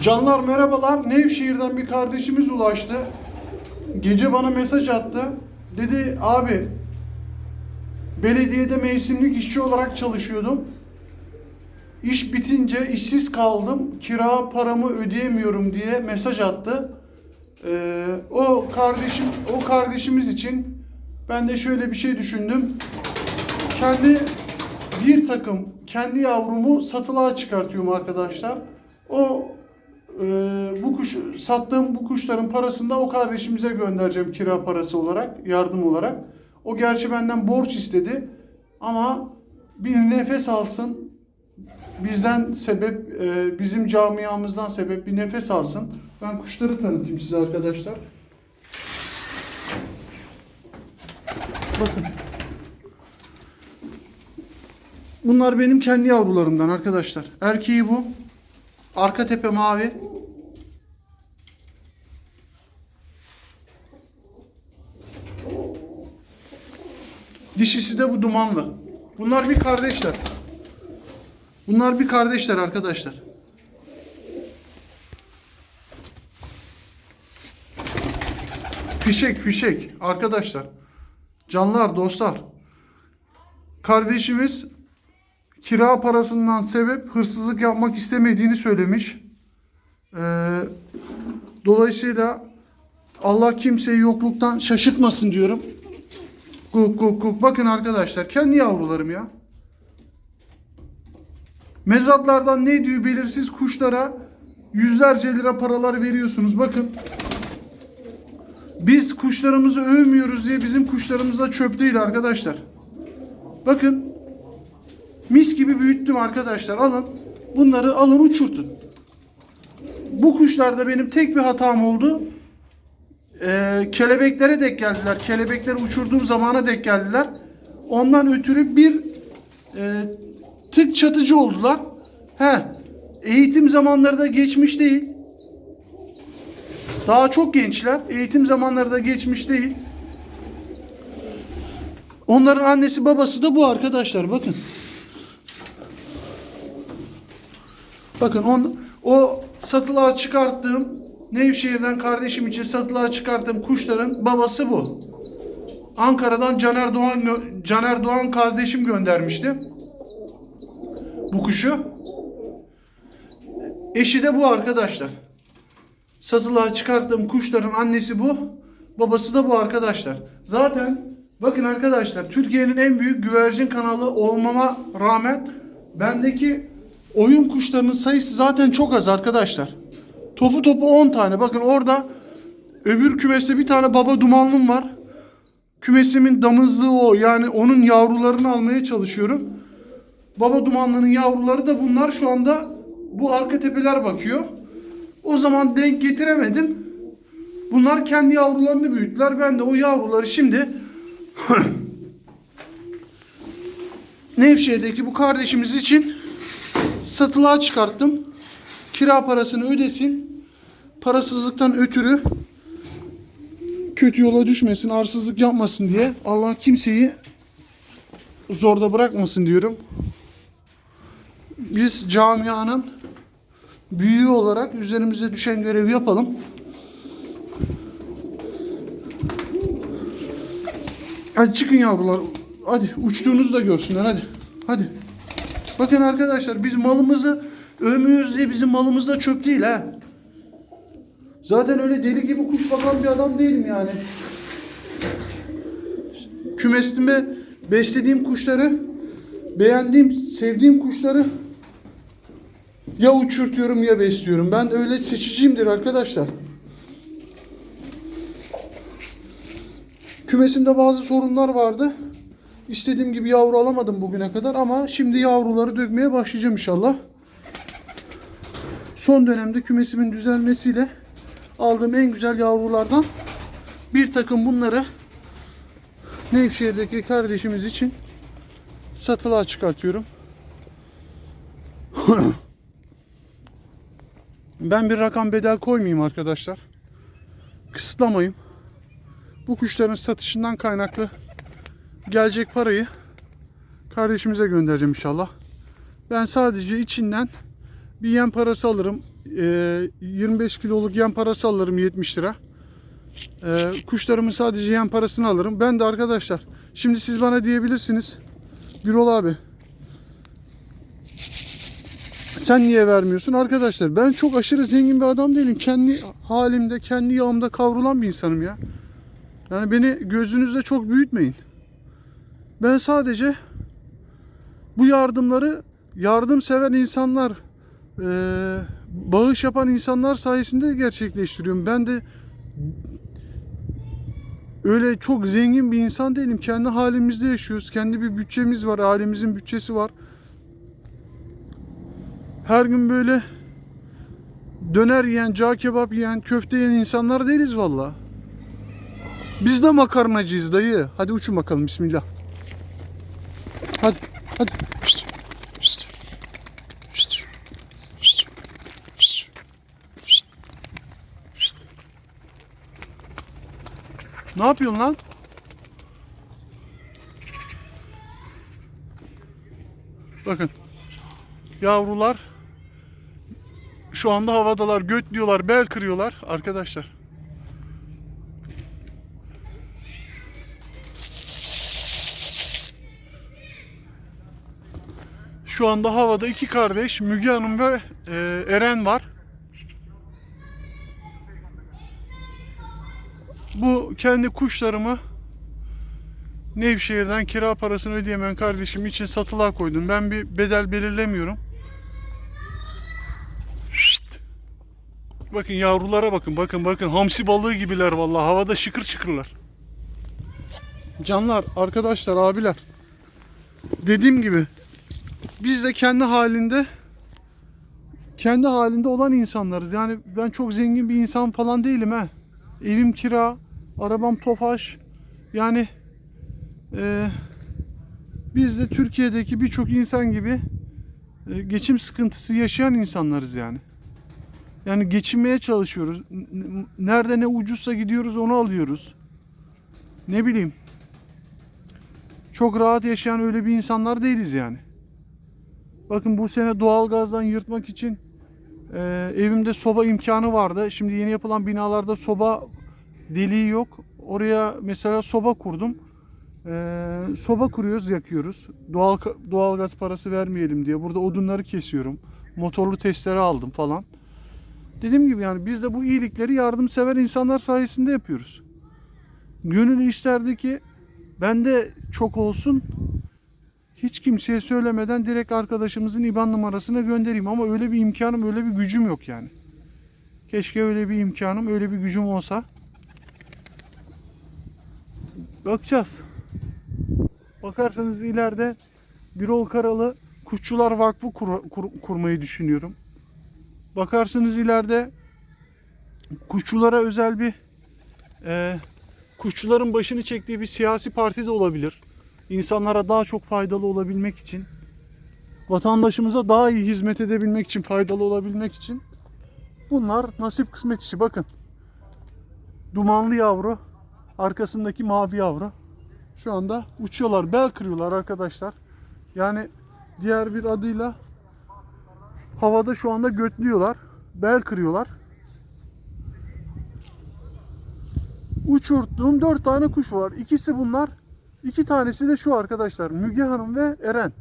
Canlar merhabalar. Nevşehir'den bir kardeşimiz ulaştı. Gece bana mesaj attı. Dedi abi belediyede mevsimlik işçi olarak çalışıyordum. İş bitince işsiz kaldım. Kira paramı ödeyemiyorum diye mesaj attı. Ee, o kardeşim o kardeşimiz için ben de şöyle bir şey düşündüm. Kendi bir takım kendi yavrumu satılığa çıkartıyorum arkadaşlar. O e, bu kuş sattığım bu kuşların parasını da o kardeşimize göndereceğim kira parası olarak, yardım olarak. O gerçi benden borç istedi ama bir nefes alsın. Bizden sebep, e, bizim camiamızdan sebep bir nefes alsın. Ben kuşları tanıtayım size arkadaşlar. Bakın. Bunlar benim kendi yavrularımdan arkadaşlar. Erkeği bu. Arka tepe mavi. Dişisi de bu dumanlı. Bunlar bir kardeşler. Bunlar bir kardeşler arkadaşlar. Fişek fişek arkadaşlar. Canlar dostlar. Kardeşimiz kira parasından sebep hırsızlık yapmak istemediğini söylemiş. Ee, dolayısıyla Allah kimseyi yokluktan şaşırtmasın diyorum. Kuk kuk kuk. Bakın arkadaşlar kendi yavrularım ya. Mezatlardan ne diyor belirsiz kuşlara yüzlerce lira paralar veriyorsunuz. Bakın. Biz kuşlarımızı övmüyoruz diye bizim kuşlarımız da çöp değil arkadaşlar. Bakın. Mis gibi büyüttüm arkadaşlar. Alın. Bunları alın uçurtun. Bu kuşlarda benim tek bir hatam oldu. Ee, kelebeklere denk geldiler. Kelebekleri uçurduğum zamana denk geldiler. Ondan ötürü bir e, tık çatıcı oldular. He, eğitim zamanları da geçmiş değil. Daha çok gençler. Eğitim zamanları da geçmiş değil. Onların annesi babası da bu arkadaşlar. Bakın. Bakın on, o satılığa çıkarttığım Nevşehir'den kardeşim için satılığa çıkarttığım kuşların babası bu. Ankara'dan Caner Doğan Caner Doğan kardeşim göndermişti. Bu kuşu. Eşi de bu arkadaşlar. Satılığa çıkarttığım kuşların annesi bu. Babası da bu arkadaşlar. Zaten bakın arkadaşlar Türkiye'nin en büyük güvercin kanalı olmama rağmen bendeki oyun kuşlarının sayısı zaten çok az arkadaşlar. Topu topu 10 tane. Bakın orada öbür kümeste bir tane baba dumanlım var. Kümesimin damızlığı o. Yani onun yavrularını almaya çalışıyorum. Baba dumanlının yavruları da bunlar şu anda bu arka tepeler bakıyor. O zaman denk getiremedim. Bunlar kendi yavrularını büyüttüler. Ben de o yavruları şimdi Nevşehir'deki bu kardeşimiz için satılığa çıkarttım. Kira parasını ödesin. Parasızlıktan ötürü kötü yola düşmesin, arsızlık yapmasın diye Allah kimseyi zorda bırakmasın diyorum. Biz camianın büyüğü olarak üzerimize düşen görevi yapalım. Hadi çıkın yavrular. Hadi uçtuğunuzu da görsünler hadi. Hadi. Bakın arkadaşlar biz malımızı övmüyoruz diye bizim malımız da çöp değil ha. Zaten öyle deli gibi kuş bakan bir adam değilim yani. Kümesime beslediğim kuşları, beğendiğim, sevdiğim kuşları ya uçurtuyorum ya besliyorum. Ben öyle seçiciyimdir arkadaşlar. Kümesimde bazı sorunlar vardı. İstediğim gibi yavru alamadım bugüne kadar ama şimdi yavruları dökmeye başlayacağım inşallah. Son dönemde kümesimin düzelmesiyle aldığım en güzel yavrulardan bir takım bunları Nevşehir'deki kardeşimiz için satılığa çıkartıyorum. ben bir rakam bedel koymayayım arkadaşlar. Kısıtlamayayım. Bu kuşların satışından kaynaklı gelecek parayı kardeşimize göndereceğim inşallah. Ben sadece içinden bir yem parası alırım. e, 25 kiloluk yem parası alırım 70 lira. E, kuşlarımın sadece yem parasını alırım. Ben de arkadaşlar şimdi siz bana diyebilirsiniz. Birol abi sen niye vermiyorsun? Arkadaşlar ben çok aşırı zengin bir adam değilim. Kendi halimde, kendi yağımda kavrulan bir insanım ya. Yani beni gözünüzde çok büyütmeyin. Ben sadece bu yardımları yardımsever insanlar, eee, bağış yapan insanlar sayesinde gerçekleştiriyorum. Ben de öyle çok zengin bir insan değilim. Kendi halimizde yaşıyoruz. Kendi bir bütçemiz var. Ailemizin bütçesi var. Her gün böyle döner yiyen, cağ kebap yiyen, köfte yiyen insanlar değiliz valla. Biz de makarnacıyız dayı. Hadi uçun bakalım bismillah. Hadi hadi. Ne yapıyorsun lan? Bakın. Yavrular şu anda havadalar, götlüyorlar, bel kırıyorlar arkadaşlar. Şu anda havada iki kardeş Müge Hanım ve e, Eren var. Bu kendi kuşlarımı Nevşehir'den kira parasını ödeyemeyen kardeşim için satılığa koydum. Ben bir bedel belirlemiyorum. Şşt. Bakın yavrulara bakın bakın bakın hamsi balığı gibiler vallahi havada şıkır şıkırlar. Canlar, arkadaşlar, abiler. Dediğim gibi biz de kendi halinde kendi halinde olan insanlarız. Yani ben çok zengin bir insan falan değilim ha. Evim kira, arabam tofaş. Yani e, biz de Türkiye'deki birçok insan gibi e, geçim sıkıntısı yaşayan insanlarız yani. Yani geçinmeye çalışıyoruz. Nerede ne ucuzsa gidiyoruz onu alıyoruz. Ne bileyim. Çok rahat yaşayan öyle bir insanlar değiliz yani. Bakın bu sene doğalgazdan yırtmak için e, evimde soba imkanı vardı. Şimdi yeni yapılan binalarda soba deliği yok. Oraya mesela soba kurdum. E, soba kuruyoruz, yakıyoruz. Doğal doğalgaz parası vermeyelim diye. Burada odunları kesiyorum. Motorlu testere aldım falan. Dediğim gibi yani biz de bu iyilikleri yardımsever insanlar sayesinde yapıyoruz. Gönül isterdi ki bende çok olsun hiç kimseye söylemeden direkt arkadaşımızın IBAN numarasına göndereyim ama öyle bir imkanım, öyle bir gücüm yok yani. Keşke öyle bir imkanım, öyle bir gücüm olsa. Bakacağız. Bakarsanız ileride Birol Karalı Kuşçular Vakfı kur- kur- kurmayı düşünüyorum. Bakarsınız ileride kuşçulara özel bir e, kuşçuların başını çektiği bir siyasi parti de olabilir insanlara daha çok faydalı olabilmek için, vatandaşımıza daha iyi hizmet edebilmek için, faydalı olabilmek için bunlar nasip kısmet işi. Bakın. Dumanlı yavru, arkasındaki mavi yavru. Şu anda uçuyorlar, bel kırıyorlar arkadaşlar. Yani diğer bir adıyla havada şu anda götlüyorlar, bel kırıyorlar. Uçurttuğum dört tane kuş var. İkisi bunlar İki tanesi de şu arkadaşlar. Müge Hanım ve Eren.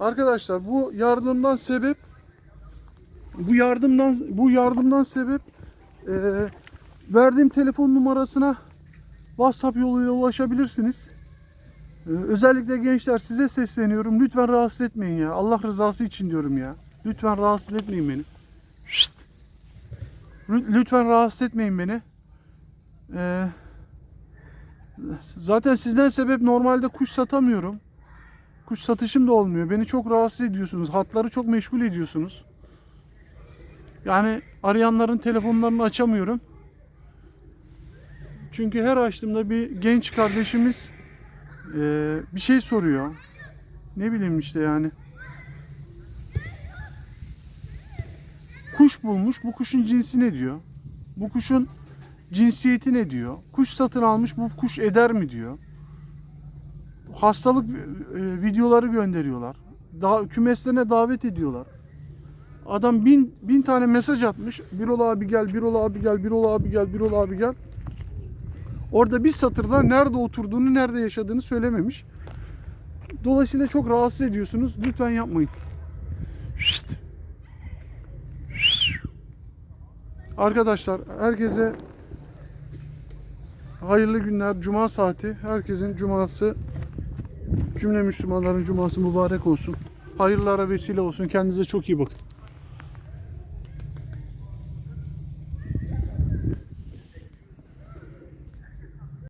Arkadaşlar bu yardımdan sebep bu yardımdan bu yardımdan sebep e, verdiğim telefon numarasına WhatsApp yoluyla ulaşabilirsiniz. E, özellikle gençler size sesleniyorum. Lütfen rahatsız etmeyin ya. Allah rızası için diyorum ya. Lütfen rahatsız etmeyin beni. Şşt. Lütfen rahatsız etmeyin beni. Ee, zaten sizden sebep normalde kuş satamıyorum. Kuş satışım da olmuyor. Beni çok rahatsız ediyorsunuz. Hatları çok meşgul ediyorsunuz. Yani arayanların telefonlarını açamıyorum. Çünkü her açtığımda bir genç kardeşimiz e, bir şey soruyor. Ne bileyim işte yani. Kuş bulmuş. Bu kuşun cinsi ne diyor? Bu kuşun cinsiyeti ne diyor? Kuş satın almış bu kuş eder mi diyor? hastalık e, videoları gönderiyorlar. Da, kümeslerine davet ediyorlar. Adam bin, bin tane mesaj atmış. Birol abi gel, Birol abi gel, Birol abi gel, Birol abi gel. Orada bir satırda nerede oturduğunu, nerede yaşadığını söylememiş. Dolayısıyla çok rahatsız ediyorsunuz. Lütfen yapmayın. Şşt. Arkadaşlar herkese hayırlı günler. Cuma saati. Herkesin cuması cümle Müslümanların cuması mübarek olsun. Hayırlara vesile olsun. Kendinize çok iyi bakın.